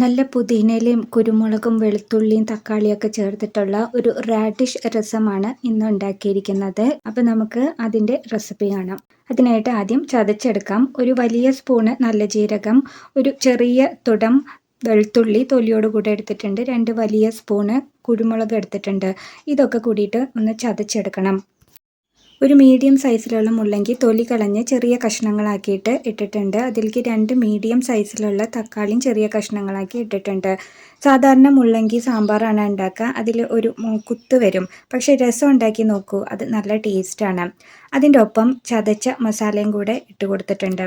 നല്ല പുതിനയിലയും കുരുമുളകും വെളുത്തുള്ളിയും തക്കാളിയൊക്കെ ചേർത്തിട്ടുള്ള ഒരു റാഡിഷ് രസമാണ് ഇന്ന് ഉണ്ടാക്കിയിരിക്കുന്നത്. അപ്പോൾ നമുക്ക് അതിന്റെ റെസിപ്പി കാണാം. അതിനായിട്ട് ആദ്യം ചതച്ചെടുക്കാം. ഒരു വലിയ സ്പൂണ് നല്ല ജീരകം ഒരു ചെറിയ തുടം വെളുത്തുള്ളി തൊലിയോട് കൂടെ എടുത്തിട്ടുണ്ട്. രണ്ട് വലിയ സ്പൂണ് കുരുമുളക് എടുത്തിട്ടുണ്ട്. ഇതൊക്കെ കൂടിയിട്ട് ഒന്ന് ചതച്ചെടുക്കണം. ഒരു മീഡിയം സൈസിലുള്ള മുള്ളങ്കി തൊലി കളഞ്ഞ് ചെറിയ കഷ്ണങ്ങളാക്കിയിട്ട് ഇട്ടിട്ടുണ്ട്. അതിലേക്ക് രണ്ട് മീഡിയം സൈസിലുള്ള തക്കാളിയും ചെറിയ കഷ്ണങ്ങളാക്കി ഇട്ടിട്ടുണ്ട്. സാധാരണ മുള്ളങ്കി സാമ്പാറാണ് ഉണ്ടാക്കുക. അതിൽ ഒരു കുത്ത് വരും. പക്ഷേ രസം ഉണ്ടാക്കി നോക്കൂ. അത് നല്ല ടേസ്റ്റാണ് അതിന്റെ ഒപ്പം ചതച്ച മസാലയും കൂടെ ഇട്ട് കൊടുത്തിട്ടുണ്ട്.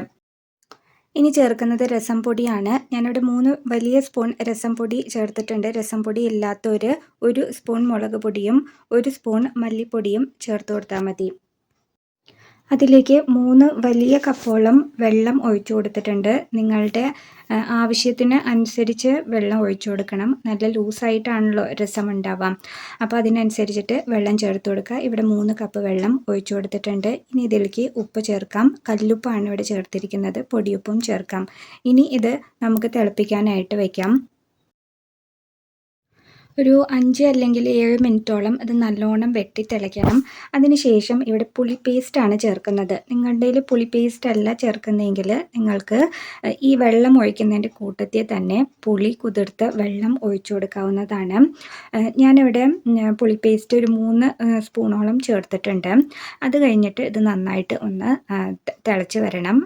ഇനി ചേർക്കുന്നത് രസം പൊടിയാണ്. ഞാനിവിടെ മൂന്ന് വലിയ സ്പൂൺ രസം പൊടി ചേർത്തിട്ടുണ്ട്. രസം പൊടി ഇല്ലാത്തൊരു ഒരു സ്പൂൺ മുളക് പൊടിയും ഒരു സ്പൂൺ മല്ലിപ്പൊടിയും ചേർത്ത് കൊടുത്താൽ മതി. അതിലേക്ക് മൂന്ന് വലിയ കപ്പോളം വെള്ളം ഒഴിച്ചു കൊടുത്തിട്ടുണ്ട്. നിങ്ങളുടെ ആവശ്യത്തിന് അനുസരിച്ച് വെള്ളം ഒഴിച്ചു കൊടുക്കണം. നല്ല ലൂസായിട്ടാണല്ലോ രസം ഉണ്ടാവാം അപ്പോൾ അതിനനുസരിച്ചിട്ട് വെള്ളം ചേർത്ത് കൊടുക്കുക. ഇവിടെ മൂന്ന് കപ്പ് വെള്ളം ഒഴിച്ചു കൊടുത്തിട്ടുണ്ട്. ഇനി ഇതിലേക്ക് ഉപ്പ് ചേർക്കാം. കല്ലുപ്പാണ് ഇവിടെ ചേർത്തിരിക്കുന്നത്. പൊടിയുപ്പും ചേർക്കാം. ഇനി ഇത് നമുക്ക് തിളപ്പിക്കാനായിട്ട് വയ്ക്കാം ഒരു അഞ്ച് അല്ലെങ്കിൽ ഏഴ് മിനിറ്റോളം അത് നല്ലോണം വെട്ടി തിളയ്ക്കണം. അതിനുശേഷം ഇവിടെ പുളി പേസ്റ്റാണ് ചേർക്കുന്നത്. നിങ്ങളുടെ കയ്യിൽ പുളി പേസ്റ്റ് അല്ല ചേർക്കുന്നതെങ്കിൽ നിങ്ങൾക്ക് ഈ വെള്ളം ഒഴിക്കുന്നതിന്റെ കൂട്ടത്തിൽ തന്നെ പുളി കുതിർത്ത് വെള്ളം ഒഴിച്ചു കൊടുക്കാവുന്നതാണ്. ഞാനിവിടെ പുളി പേസ്റ്റ് ഒരു മൂന്ന് സ്പൂണോളം ചേർത്തിട്ടുണ്ട്. അത് കഴിഞ്ഞിട്ട് ഇത് നന്നായിട്ട് ഒന്ന് തിളച്ച് വരണം.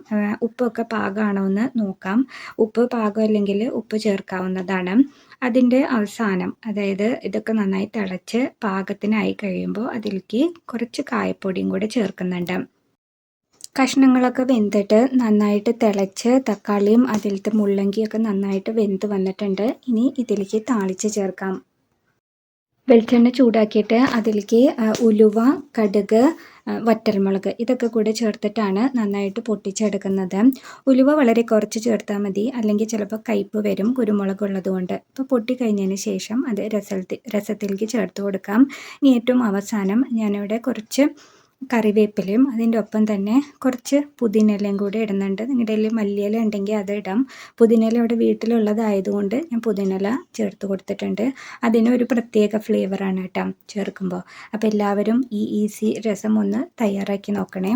ഉപ്പൊക്കെ പാകമാണോ എന്ന് നോക്കാം. ഉപ്പ് പാകമല്ലെങ്കിൽ ഉപ്പ് ചേർക്കാവുന്നതാണ്. അതിന്റെ അവസാനം അതായത് ഇതൊക്കെ നന്നായി തിളച്ച് പാകത്തിനായി കഴിയുമ്പോൾ അതിലേക്ക് കുറച്ച് കായപ്പൊടിയും കൂടെ ചേർക്കുന്നുണ്ട്. കഷ്ണങ്ങളൊക്കെ വെന്തിട്ട് നന്നായിട്ട് തിളച്ച് തക്കാളിയും അതിലത്തെ മുള്ളങ്കിയൊക്കെ നന്നായിട്ട് വെന്ത് വന്നിട്ടുണ്ട്. ഇനി ഇതിലേക്ക് താളിച്ച് ചേർക്കാം. വെളിച്ചെണ്ണ ചൂടാക്കിയിട്ട് അതിലേക്ക് ഉലുവ കടുക് വറ്റൽമുളക് ഇതൊക്കെ കൂടെ ചേർത്തിട്ടാണ് നന്നായിട്ട് പൊട്ടിച്ചെടുക്കുന്നത്. ഉലുവ വളരെ കുറച്ച് ചേർത്താൽ മതി. അല്ലെങ്കിൽ ചിലപ്പോൾ കയ്പ്പ് വരും കുരുമുളക് ഉള്ളതുകൊണ്ട് ഇപ്പോൾ പൊട്ടിക്കഴിഞ്ഞതിന് ശേഷം അത് രസത്തിൽ രസത്തിലേക്ക് ചേർത്ത് കൊടുക്കാം. ഇനി ഏറ്റവും അവസാനം ഞാനിവിടെ കുറച്ച് കറിവേപ്പിലയും അതിന്റെ ഒപ്പം തന്നെ കുറച്ച് പുതിനയിലയും കൂടി ഇടുന്നുണ്ട്. നിങ്ങളുടെ കയ്യിൽ മല്ലിയില ഉണ്ടെങ്കിൽ അത് ഇടാം. പുതിനയില ഇവിടെ വീട്ടിലുള്ളതായതുകൊണ്ട് ഞാൻ പുതിനയില ചേർത്ത് കൊടുത്തിട്ടുണ്ട്. അതിനൊരു പ്രത്യേക ഫ്ലേവറാണ് കേട്ടോ ചേർക്കുമ്പോൾ. അപ്പോൾ എല്ലാവരും ഈ ഈസി രസം ഒന്ന് തയ്യാറാക്കി നോക്കണേ.